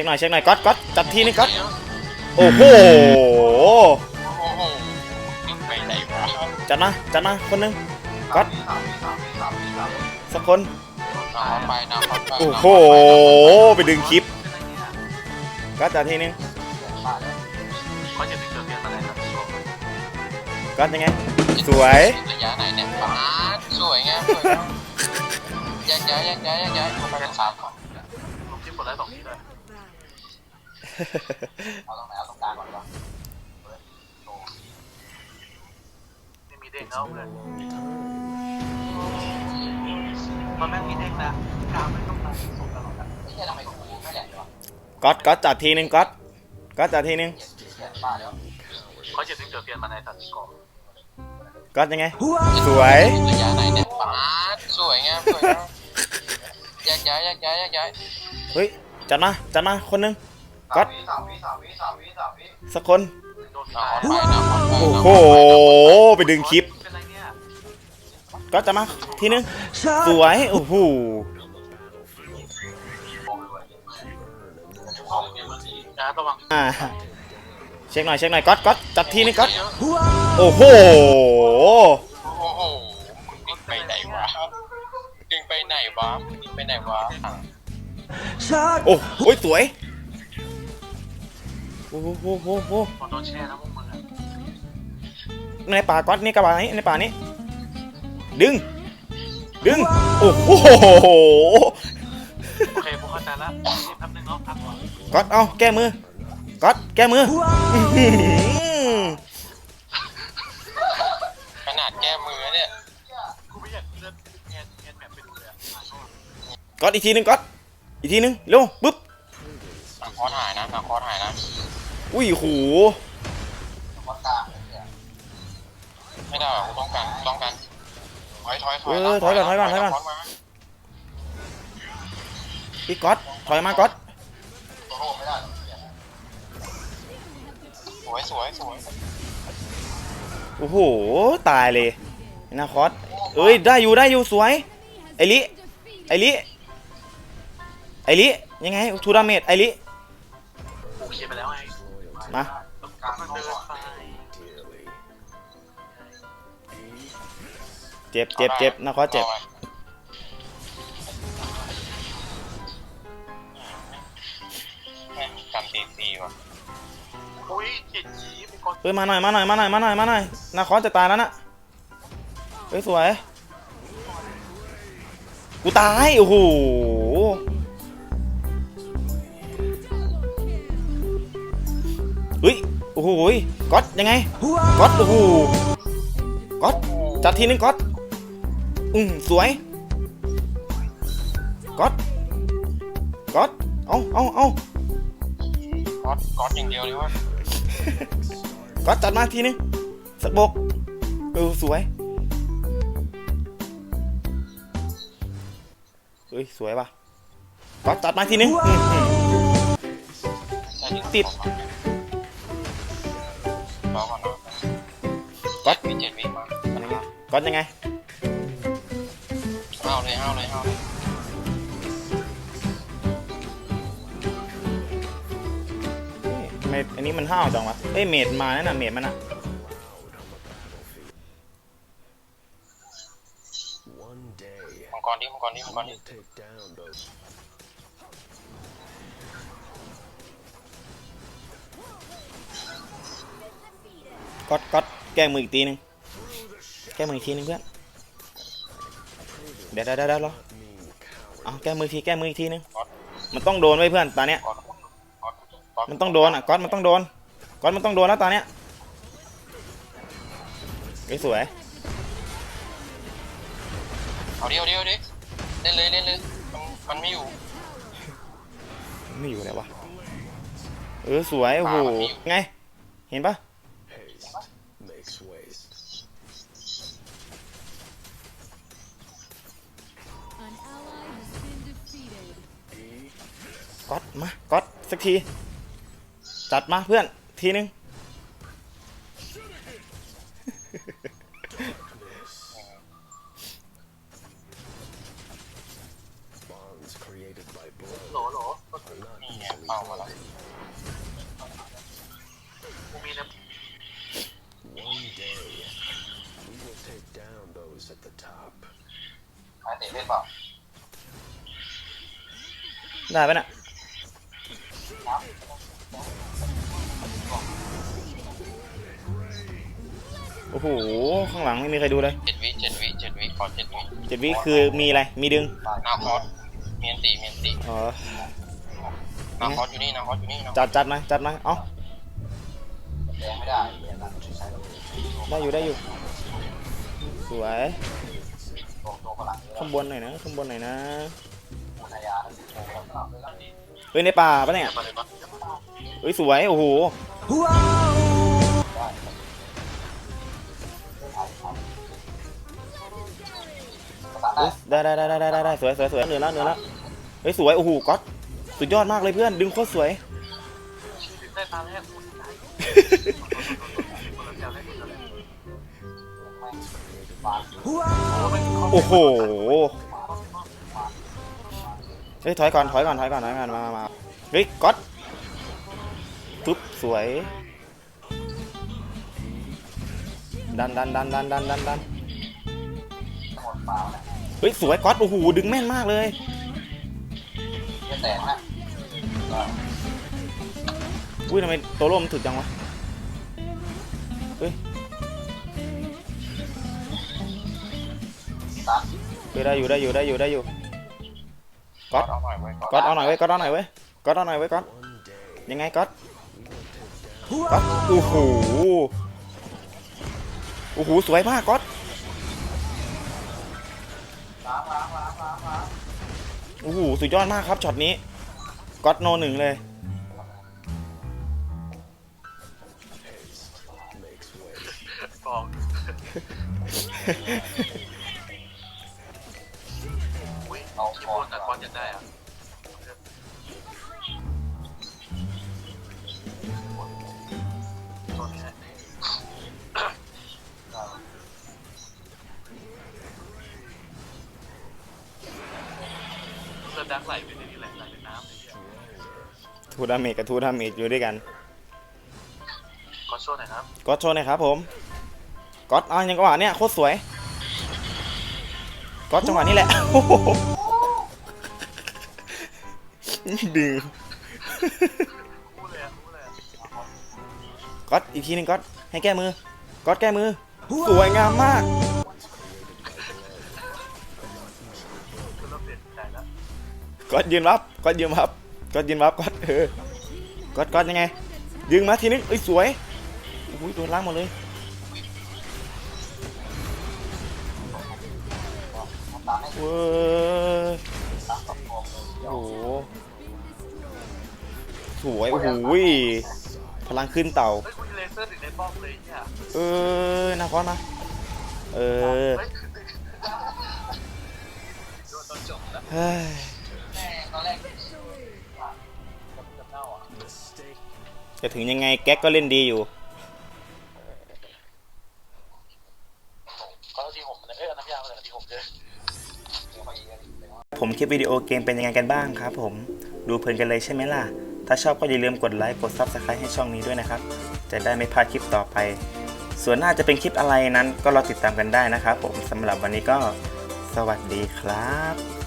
ช็คหน่อยเช็คหน่อยก๊อตก๊อตจับทีนึงก๊อตโอ้โหโอ้โหนิ่งไปไหนวะจัดมาจัดมาคนหนึง ก๊อตสักคนน้ำไปน้ำไปโอ้โหไปดึงคลิปก๊อตจัดทีนึงเขาจะดึงเกิดเปลี่ยนมาไหนครับช่วงก๊อตยังไง สวย ระยะไหนเนี่ยป้าดสวยไงสวยงามแยกย้ายแยกย้ายแยกย้ายลงไปกันสามก่อนผมจิ้มกดไลค์สองทีเลย เอาตรงไหนเอาตรงกลางก่อนดีกว่าไม่มีเด้งแล้วเพื่อนมันแม่งมีเด้งนะกลางไม่ต้องตัดส่งตลอดอะไม่ใช่ทำไมกูไม่แหลกวะก๊อตก๊อตจัดทีนึงก๊อตก๊อตจัดทีนึงเสียป้าเดี๋ยวเขาจะดึงเกิดเปลี่ยนมาในสัตว์ก่อนก๊อตยังไง สวย ระยะไหนเนี่ยป้าดสวยไงสวยงามแยกย้ายแยกย้ายแยกย้ายเฮ้ยจัดมาจัดมาคนหนึง ก๊อตสักคน โอ้โห ไปดึงคลิปเป็จัดมาทีนึง สวย โอ้โหอ่าเช็คหน่อยเช็คหน่อยก๊อตก๊อตจัดทีนึงก๊อตโอ้โหโอ้โหนิ่งไปไหนวะดึงไปไหนวะดึงไปไหนวะโอ้โหสวย โอ้โหโอ้โหโอ้โหพอโดนแช่แล้วพวกมึงอะในป่าก๊อตนี่กระบะนี้ในป่านี้ ดึง ดึง โอ้โหโอเคผมเข้าใจแล้วนี่แป๊บนึงเนาะพักก่อนก๊อตเอาแก้มือก๊อตแก้มืออื้อหือขนาดแก้มือเนี่ยกูไม่อยากเลือกแอนแอนแบบไปดูเลยอะก๊อตอีกทีหนึงก๊อตอีกทีหนึงเร็วปึ๊บนาคอสหายนะนาคอสหายนะ อุ้ยโหนาคอสกลางไม่ได้หรอกกูต้องการต้องการถอยถอยถอยเออถอยก่อนถอยก่อนถอยก่อนพี่ก๊อตถอยมาก๊อตโอ้โหไม่ได้สวยสวยสวยโอ้โหตายเลยนาคอสเอ้ยได้อยู่ได้อยู่สวยไอลิไอลิไอลิยังไงทูดาเมจไอลิกูเคลียร์ไปแล้วไงมาต้องมั นเดินไปเจ็บเจ็บเจ็บนาคอสเจ็บแม่งกันตีซีว่ะอุ้ยเจ็ดยีเป็นก้อนเฮ้ยมาหน่อยมาหน่อยมาหน่อยมาหน่อยมาหน่อยนาคอสจะตายแล้วน่ะเฮ้ยสวย กูตาย โอ้โห อ้โหก๊อตยังไงก๊อตโอ้โหก๊อตจัดทีนึงก๊อตอืมสวยก๊อตก๊อตเอาเอาเอาก๊อตก๊อตอย่างเดียวเลยวะก๊อตจัดมาทีนึงสักบกเออสวยเฮ้ยสวยป่ะก๊อตจัดมาทีนึงอื้อหือใช่จริงติด ก๊อตยังไงห้าวเลยห้าวเลยห้าวเลยเมดอันนี้มันห้าวจังวะเอ้ยเมดมานั่นน่ะเมดมันอะ One day, มังกรดิมังกรดิมังกรดิ I'll take down those ก๊อตก๊อตแก้มืออีกทีนึง แก้มืออีกทีนึงเพื่อนเดี๋ยวเดี๋ยวเดี๋ยวเดี๋ยวรอเอาแก้มืออีกทีแก้มืออีกทีนึงมันต้องโดนไว้เพื่อนตาเนี้ยก๊อตก๊อตก๊อตมันต้องโดนอะก๊อตมันต้องโดนก๊อตมันต้องโดนแล้วตาเนี้ยเฮ้ยสวยเอาเดียวเดียวดิเล่นเลยเล่นเลยมันมันไม่อยู่ไม่อยู่เลยวะเออสวยโอ้โหป่ามันมีอยู่ไงเห็นปะ ก๊อตมาก๊อตสักที จัดมาเพื่อน ทีนึง Bonds created by blood โหลโหล are not นี่ไง easily เป่ามาแล้วกูมีนะ One day, we will take down those at the top. ไอ้เตะเล่นเปล่าได้ปะเนี่ย โอ้โห ข้างหลังไม่มีใครดูเลยเจ็ดวิเจ็ดวิเจ็ดวิขอเจ็ดวิเจ็ดวิคือมีอะไร มีดึง นาคอสเมียนตีเมียนตีอ๋อ นาคอสอยู่นี่นาคอสอยู่นี่นาคอสจัดจัดมาจัดมาเอ้าแดงไม่ได้ได้อยู่ได้อยู่ สวย ตรงตรงกหลังข้างบนหน่อยนะข้างบนหน่อยนะมุนายาทั้งสิบโมงแล้วก็เวลานี้เฮ้ยในป่าปะเนี่ย มาเลยปะเฮ้ยสวย โอ้โหเฮ้ย ได้ได้ได้ได้ได้ได้ได้สวยสวยสวยเหนือแล้วเหนือแล้วเฮ้ยสวยโอ้โหก๊อตสุดยอดมากเลยเพื่อนดึงโคตรสวยได้ตามแรกคุณได้คนละแถวได้คนละแถวโอ้โหเฮ้ยถอยก่อนถอยก่อนถอยก่อนถอยก่อนมามามาเฮ้ยก๊อตปึ๊บสวย ดันดันดันดันดันดันดันเฮ้ยสวยก๊อตโอ้โหดึงแม่นมากเลยเยอะแต่นะอุ้ยทำไมโตโร่มันถึกจังวะเฮ้ยตัดเฮ้ยได้อยู่ได้อยู่ได้อยู่ได้อยู่ก๊อตเอาหน่อยไว้ก๊อตเอาหน่อยไว้ก๊อตเอาหน่อยไว้ก๊อตเอาหน่อยไว้ก๊อต One day, ยังไงก๊อตก๊อตโอ้โหโอ้โหสวยมากก๊อต ล้างล้างล้างล้างล้างโอ้โหสุดยอดมากครับช็อตนี้ก็อตโนหนึ่งเลย กองอุ้ยเอาฟอโพนนแต่ก้อนจะได้อะ ดดักไหลไปในนี้แหละไหลเป็นน้ำเลยเนี่ยทูดาเมจกับทูดาเมจอยู่ด้วยกันขอโชว์หน่อยครับก๊อตโชว์หน่อยครับผมก๊อตอะยังจังหวะเนี้ยโคตรสวยก๊อตจังหวะนี้แหละโอ้โหดึงพูดเลยอะพูดเลยอะก๊อตอีกทีหนึงก๊อตให้แก้มือก๊อตแก้มือ สวยงามมาก ก๊อตยืนรับก๊อตยืนรับก๊อตยืนรับก๊อตเออก๊อตก๊อตยังไง ดึงมาทีนึงเอ้ยสวยอุ้ยโดนล้างหมดเลยเว้ยโอ้โหสวยโอ้โหพลังขึ้นเต่าเฮ้ยคุณเลเซอร์ถึงในป้อมเลยเนี่ยเออนาคอนมาเออเฮ้ยโดน ตอนจบแล้วเฮ้ยตอนแรกจะเน่าอะ Mistake จะถึงยังไงแก๊กก็เล่นดีอยู่เขาทีผมเลยเอ้ยเอาน้ำยามาเลยทีผมเลยผมคลิปวิดีโอเกมเป็นยังไงกันบ้างครับผมดูเพลินกันเลยใช่ไหมล่ะ ถ้าชอบก็อย่าลืมกดไลค์กด Subscribe ให้ช่องนี้ด้วยนะครับ จะได้ไม่พลาดคลิปต่อไป ส่วนหน้าจะเป็นคลิปอะไรนั้นก็รอติดตามกันได้นะครับผมสำหรับวันนี้ก็สวัสดีครับ